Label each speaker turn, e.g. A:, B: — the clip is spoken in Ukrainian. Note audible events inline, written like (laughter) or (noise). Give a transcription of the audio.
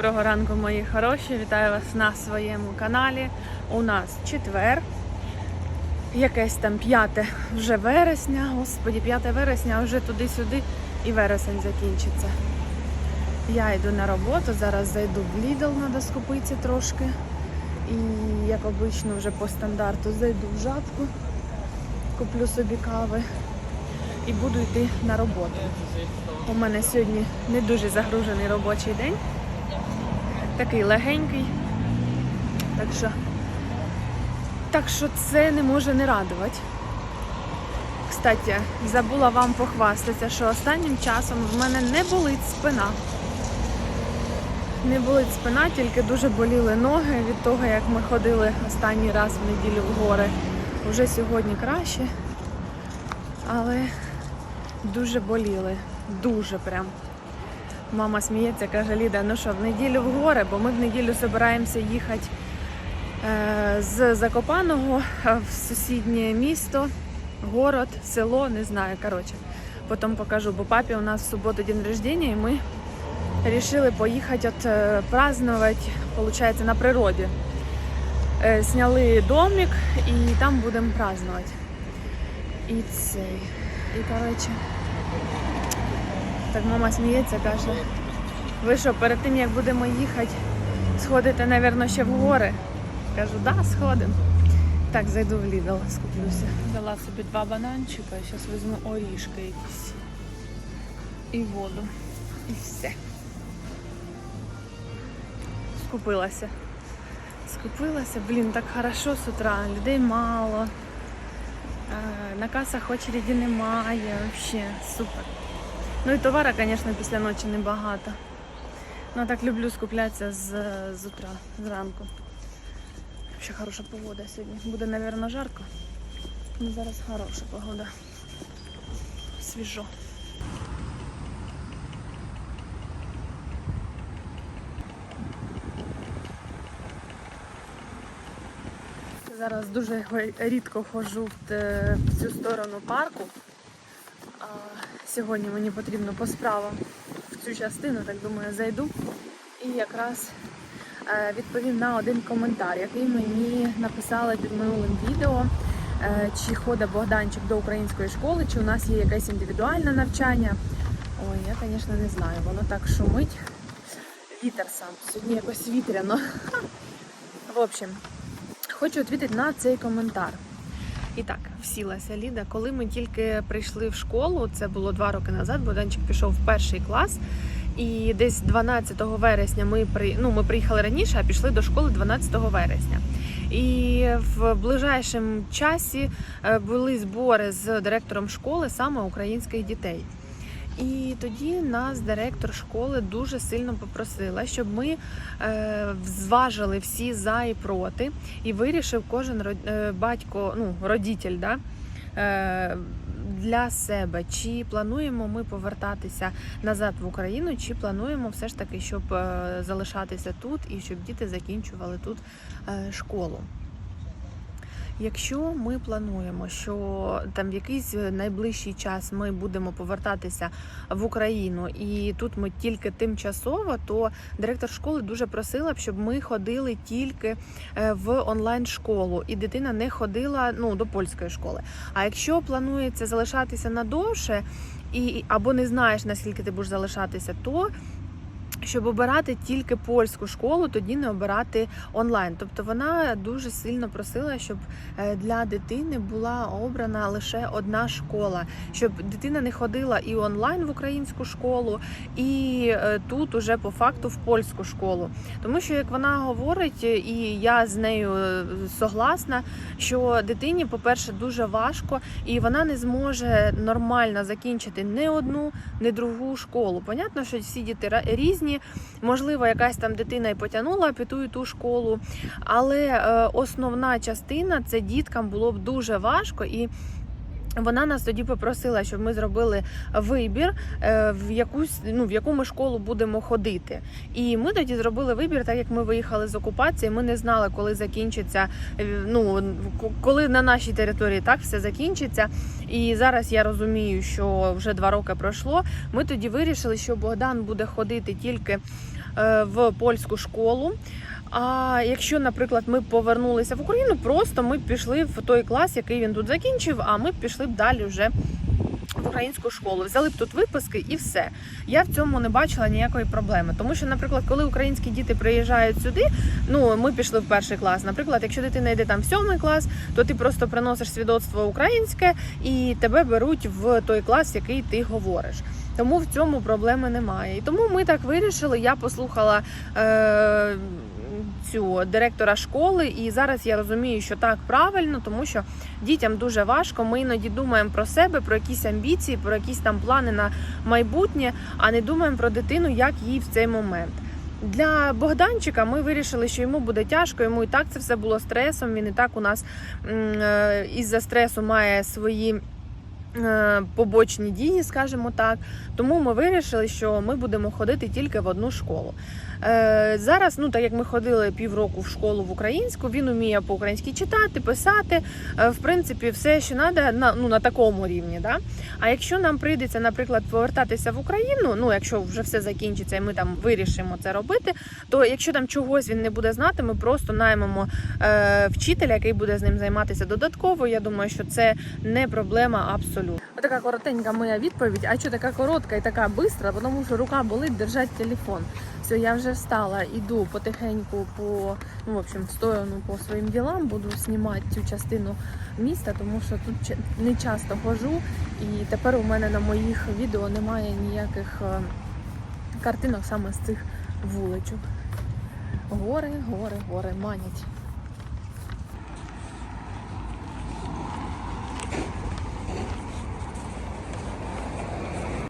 A: Доброго ранку, мої хороші. Вітаю вас на своєму каналі. У нас четвер, якесь там 5 вже вересня. Господі, 5 вересня, а вже туди-сюди і вересень закінчиться. Я йду на роботу, зараз зайду в Lidl, треба скупитися трошки. І як обично, вже по стандарту зайду в жатку, куплю собі кави і буду йти на роботу. У мене сьогодні не дуже загружений робочий день такий легенький. Так що, так що це не може не радувати. Кстати, забула вам похвастатися, що останнім часом в мене не болить спина. Не болить спина, тільки дуже боліли ноги від того, як ми ходили останній раз в неділю в гори. Уже сьогодні краще, але дуже боліли. Дуже прям. Мама сміється, каже, Ліда, ну що, в неділю в гори, бо ми в неділю збираємося їхати е, з Закопаного в сусіднє місто, город, село, не знаю. Коротше, потім покажу, бо папі у нас в суботу день рождения, і ми вирішили поїхати от, е, празднувати, виходить, на природі. Е, Сняли домик і там будемо празднувати. І цей. І коротше. Так мама сміється, каже, ви що, перед тим як будемо їхати, сходите, напевно, ще в гори. Кажу, да, сходимо. Так, зайду в Lidl, скуплюся. Взяла собі два бананчика, зараз візьму орішки якісь. І воду. І все. Скупилася. Скупилася, блін, так хорошо з утра, людей мало. Е, На касах очереді немає, взагалі супер. Ну і товара, звісно, після ночі небагато. Ну, так люблю скуплятися з, з утра, зранку. Ще хороша погода сьогодні. Буде, мабуть, жарко. Ну, зараз хороша погода. Свіжо. Зараз дуже рідко ходжу в цю сторону парку. Сьогодні мені потрібно по справам в цю частину, так думаю, зайду і якраз е, відповім на один коментар, який мені написали під минулим відео. е, Чи ходить Богданчик до української школи, чи у нас є якесь індивідуальне навчання. Ой, я, звісно, не знаю. Воно так шумить. Вітер сам. Сьогодні якось вітряно. (laughs) В общем, хочу відповідати на цей коментар. І так, всілася Ліда. Коли ми тільки прийшли в школу, це було два роки назад, Богданчик пішов в перший клас. І десь 12 вересня ми при... ну, ми приїхали раніше, а пішли до школи 12 вересня. І в ближайшому часі е, були збори з директором школи саме українських дітей. І тоді нас директор школи дуже сильно попросила, щоб ми е, зважили всі за і проти, і вирішив кожен ро- е, батько, ну родитель, да, е, для себе, чи плануємо ми повертатися назад в Україну, чи плануємо все ж таки, щоб залишатися тут і щоб діти закінчували тут школу. Якщо ми плануємо, що там в якийсь найближчий час ми будемо повертатися в Україну, і тут ми тільки тимчасово, то директор школи дуже просила б, щоб ми ходили тільки е, в онлайн школу, і дитина не ходила ну до польської школи. А якщо планується залишатися надовше, і або не знаєш наскільки ти будеш залишатися, то щоб обирати тільки польську школу, тоді не обирати онлайн. Тобто вона дуже сильно просила, щоб е, для дитини була обрана лише одна школа, щоб дитина не ходила і онлайн в українську школу, і е, тут уже по факту в польську школу. Тому що як вона говорить, і я з нею е, согласна, що дитині, по-перше, дуже важко, і вона не зможе нормально закінчити не одну, не другу школу. Понятно, що всі діти ра- Можливо, якась там дитина і потягнула під ту і ту школу, але е, основна частина це діткам було б дуже важко і. Вона нас тоді попросила, щоб ми зробили вибір, е, в якусь ну в яку ми школу будемо ходити. І ми тоді зробили вибір, так як ми виїхали з окупації. Ми не знали, коли закінчиться. е, Ну коли на нашій території так все закінчиться. І зараз я розумію, що вже два роки пройшло. Ми тоді вирішили, що Богдан буде ходити тільки в польську школу. А якщо, наприклад, ми повернулися в Україну, просто ми пішли в той клас, який він тут закінчив, а ми пішли б далі вже в українську школу, взяли б тут виписки і все. Я в цьому не бачила ніякої проблеми. Тому що, наприклад, коли українські діти приїжджають сюди, ну ми пішли в перший клас. Наприклад, якщо дитина йде там в сьомий клас, то ти просто приносиш свідоцтво українське і тебе беруть в той клас, який ти говориш. Тому в цьому проблеми немає. І тому ми так вирішили. Я послухала е, цю директора школи, і зараз я розумію, що так правильно, тому що дітям дуже важко. Ми іноді думаємо про себе, про якісь амбіції, про якісь там плани на майбутнє, а не думаємо про дитину, як їй в цей момент. Для Богданчика ми вирішили, що йому буде тяжко. Йому і так це все було стресом. Він і так у нас е, із-за стресу має свої побочні дії, скажімо так. Тому ми вирішили, що ми будемо ходити тільки в одну школу. Е, зараз, ну так як ми ходили півроку в школу в українську, він уміє по-українськи читати, писати. Е, в принципі, все, що треба, на, ну, на такому рівні. Да? А якщо нам прийдеться, наприклад, повертатися в Україну, ну якщо вже все закінчиться і ми там вирішимо це робити, то якщо там чогось він не буде знати, ми просто наймемо е, вчителя, який буде з ним займатися додатково. Я думаю, що це не проблема абсолютно. Отака коротенька моя відповідь. А що така коротка і така бистра, тому що рука болить держать телефон. Все, я вже встала, іду потихеньку по ну, в общем, сторону по своїм ділам, буду знімати цю частину міста, тому що тут не часто хожу, і тепер у мене на моїх відео немає ніяких е, картинок саме з цих вуличок. Гори, гори, гори манять.